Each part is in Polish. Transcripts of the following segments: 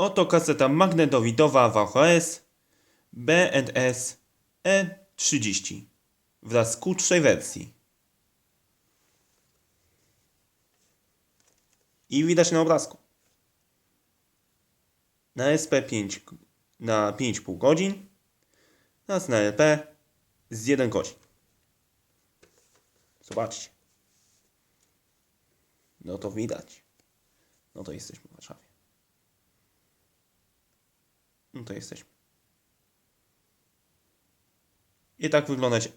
Oto kaseta magnetowidowa VHS B&S E30 wraz z krótszej wersji. I widać na obrazku. Na SP5 na 5,5 godzin, oraz na LP z 1 godzin. Zobaczcie. No to widać. No to jesteśmy w Warszawie. No to jesteśmy. I tak wyglądać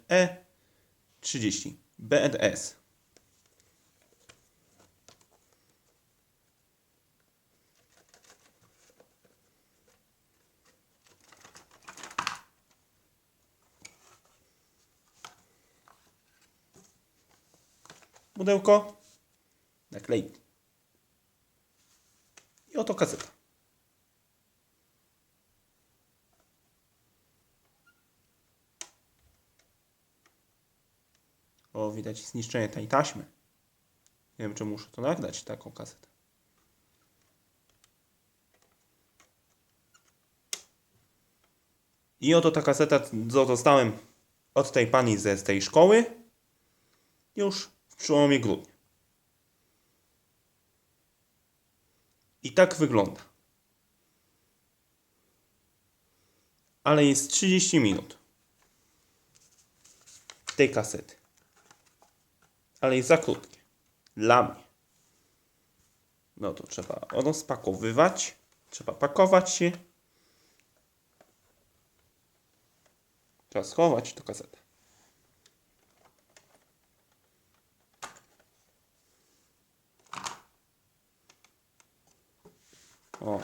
E30 B&S. Pudełko, naklejki. I oto kaseta. O, widać zniszczenie tej taśmy. Nie wiem, czy muszę to nagrać, taką kasetę. I oto ta kaseta, co dostałem od tej pani ze z tej szkoły, już w przełomie grudnia. I tak wygląda. Ale jest 30 minut tej kasety. Ale jest za krótkie. Dla mnie. No to trzeba rozpakowywać. Trzeba pakować się. Trzeba schować tę kasetę. O,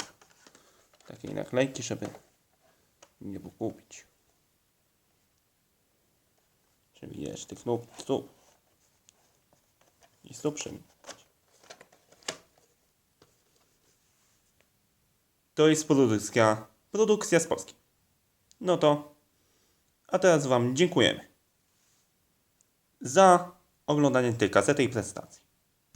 takiej naklejki, żeby nie pogubić. Czyli jest tych nóg tu. I przymknąć. To jest produkcja, produkcja z Polski. No to, a teraz Wam dziękujemy za oglądanie tej kasety i prezentacji.